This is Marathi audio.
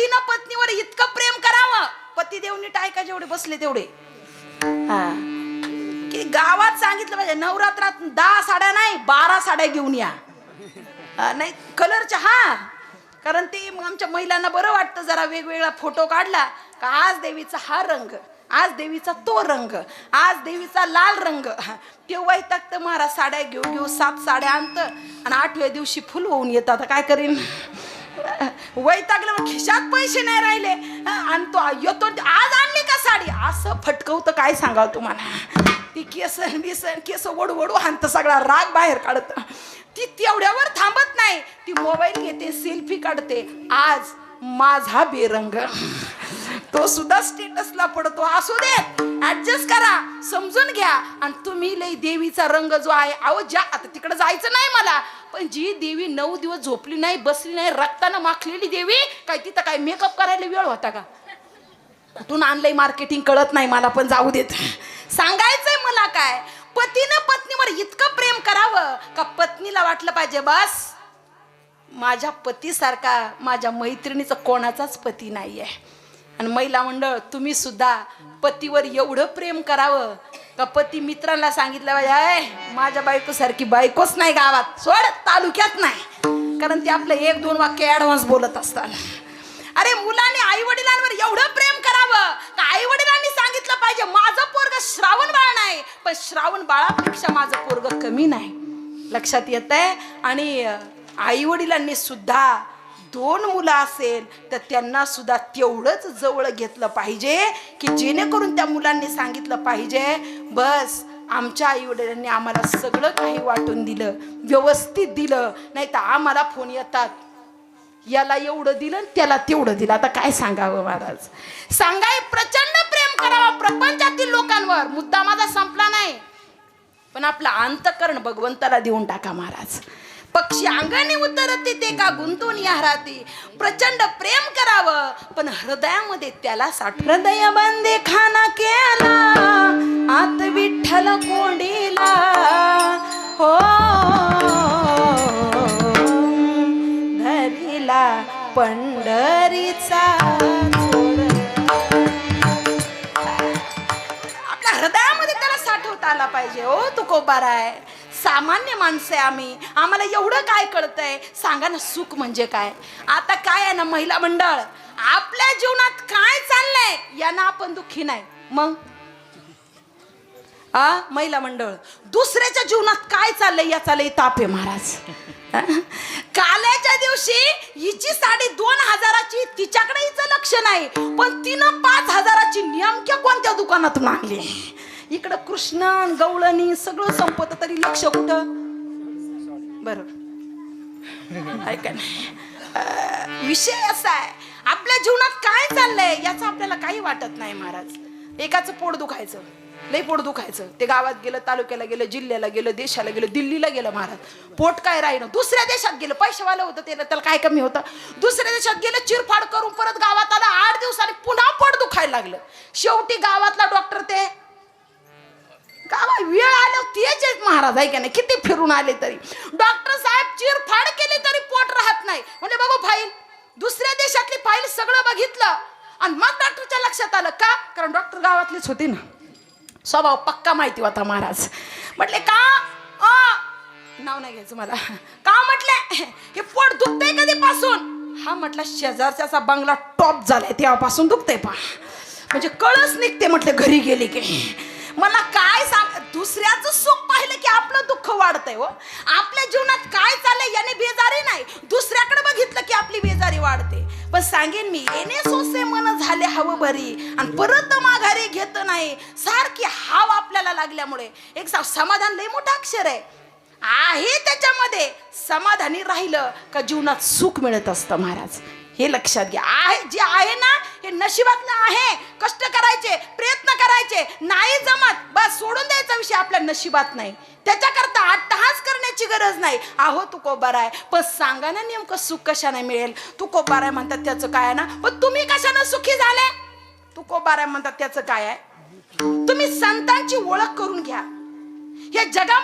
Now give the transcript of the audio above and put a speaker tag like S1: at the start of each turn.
S1: पतीनं पत्नीवर इतकं प्रेम करावं. पती देवनी टायका जेवढे बसले तेवढे. हा. की गावात सांगितलं पाहिजे नवरात्रात दहा साड्या नाही बारा साड्या घेऊन या. नाही कलरच्या हा. कारण ते आमच्या महिलांना बरं वाटतं जरा वेगवेगळा फोटो काढला का आज देवीचा हा रंग आज देवीचा तो रंग आज देवीचा लाल रंग. ते वैतागतं महाराज साड्या घेऊ घेऊ सात साड्या आणतं आणि आठव्या दिवशी फुल होऊन येतं. आता काय करीन? वैतागल्यावर खिशात पैसे नाही राहिले. आणि तो येतो आज आणली का साडी? असं फटकवतं काय सांगावं तुम्हाला? ती केस बिसन केस ओढू ओढू हाणतं सगळा राग बाहेर काढत. ती तेवढ्यावर थांबत नाही. ती मोबाईल घेते सेल्फी काढते. आज माझा बेरंग. तो सुद्धा स्टेटसला पडतो. असू दे ऍडजस्ट करा समजून घ्या. आणि तुम्ही लई देवीचा रंग जो आहे अहो ज्या आता तिकडे जायचं नाही मला. पण जी देवी नऊ दिवस झोपली नाही बसली नाही रक्तानं माखलेली देवी काय तिथं काय मेकअप करायला वेळ होता का? कुठून आणलंय मार्केटिंग कळत नाही मला पण जाऊ देत. सांगायचंय मला काय? पतीनं पत्नीवर इतकं प्रेम करावं का पत्नीला वाटलं पाहिजे बस? माझ्या पतीसारखा माझ्या मैत्रिणीचा कोणाचाच पती नाही आहे आणि महिला मंडळ तुम्ही सुद्धा पतीवर एवढं प्रेम करावं का पती मित्रांना सांगितलं पाहिजे "अय, माझ्या बायकोसारखी बायकोच नाही गावात सोड तालुक्यात नाही. कारण ते आपलं एक दोन वाक्य ऍडव्हान्स बोलत असतात अरे मुलांनी आई वडिलांवर एवढं प्रेम करावं का आई वडिलांनी सांगितलं पाहिजे माझं पोरग श्रावण बाळ नाही पण श्रावण बाळापेक्षा माझं पोरग कमी नाही. लक्षात येत आहे आणि आई वडिलांनी सुद्धा दोन मुलं असेल तर त्यांना सुद्धा तेवढंच जवळ घेतलं पाहिजे की जेणेकरून त्या मुलांनी सांगितलं पाहिजे बस आमच्या आई वडिलांनी आम्हाला सगळं काही वाटून दिलं व्यवस्थित दिलं नाही तर आम्हाला फोन येतात. याला एवढं दिलं आणि त्याला तेवढं दिलं. आता काय सांगावं महाराज? सांगाय प्रचंड प्रेम करावा प्रपंचातील लोकांवर. मुद्दा माझा संपला नाही. पण आपलं अंतकरण भगवंताला देऊन टाका महाराज. पक्षी अंगाने उतरते ते का गुंतून या राहते प्रचंड प्रेम करावं पण हृदयामध्ये त्याला साठ हृदय बंदे खाना केला. आत विठ्ठल कोंडीला. हो धरिला पंढरीचा आपल्या हृदयामध्ये त्याला साठवता आला पाहिजे ओ तुकोबाराय. सामान्य माणसं आहे आम्ही. आम्हाला एवढं काय कळतंय? सांगा ना सुख म्हणजे काय? आता काय आहे ना महिला मंडळ? आपल्या जीवनात काय चाललंय? यांना आपण दुःखी नाही. मग? आ? महिला मंडळ दुसऱ्याच्या जीवनात काय चाललंय याचा लय ताप आहे महाराज. काल्याच्या दिवशी हिची साडी दोन हजाराची तिच्याकडे हिचं लक्ष नाही. पण तिनं पाच हजाराची नेमक्या कोणत्या दुकानातून आणली? इकडं कृष्ण गवळणी सगळं संपत तरी लक्ष कुठं? बरोबर ऐका नाही विषय असा आहे आपल्या जीवनात काय चाललंय याचं आपल्याला काही वाटत नाही महाराज. एकाचं पोट दुखायचं लई पोट दुखायचं. ते गावात गेलं तालुक्याला गेलं जिल्ह्याला गेलं देशाला गेलं दिल्लीला गेलं महाराज. पोट काय राहिलं? दुसऱ्या देशात गेलं. पैसेवालं होतं त्याला त्याला काय कमी होतं? दुसऱ्या देशात गेलं चिरफाड करून परत गावात आलं आठ दिवसांनी पुन्हा पोट दुखायला लागलं. शेवटी गावातला डॉक्टर ते गावा वेळ आल्यावर तेच आहेत महाराज आहे का नाही किती फिरून आले तरी. डॉक्टर साहेब चिरफाड केली तरी पोट राहत नाही. म्हणजे बघू फाईल. दुसऱ्या देशातली फाईल सगळं बघितलं आणि मग डॉक्टरच्या लक्षात आलं का? कारण डॉक्टर गावातलीच होती ना. स्वभाव पक्का माहिती होता महाराज. म्हटले का? अ, नाव नाही घ्यायचं मला. का हो? म्हटले हे पोट दुखतंय कधीपासून? हा म्हटला शेजारच्याचा बंगला टॉप झालाय तेव्हापासून दुखतंय पा म्हणजे कळस निघते म्हटले घरी गेली की. मला काय सांग दुसऱ्याचं सुख पाहिलं की आपलं दुःख वाढतंय हो. आपल्या जीवनात काय चाललंय याने बेजारी नाही. दुसऱ्याकडे बघितलं की आपली बेजारी वाढते. पण सांगेन मी येणे सोसे मन झाले हवं बरी. आणि परत माघारी घेत नाही. सारखी हाव आपल्याला लागल्यामुळे. एक समाधान लय मोठं अक्षर आहे. आहे त्याच्यामध्ये. समाधानी राहिलं का जीवनात सुख मिळत असतं महाराज. हे लक्षात घ्या. आहे जे आहे ना हे नशिबातलं आहे. कष्ट करायचे प्रयत्न करायचे नाही जमत. बस सोडून द्यायचा विषय आपल्या नशिबात नाही. त्याच्याकरता अट्टहास करण्याची गरज नाही. आहो तू कोबार आहे. पण सांगा ना नेमकं सुख कशाने मिळेल? तू कोबार आहे म्हणतात त्याचं काय आहे ना? पण तुम्ही कशानं सुखी झाले? तू कोबार आहे म्हणतात त्याचं काय आहे? तुम्ही संतांची ओळख करून घ्या. या जगा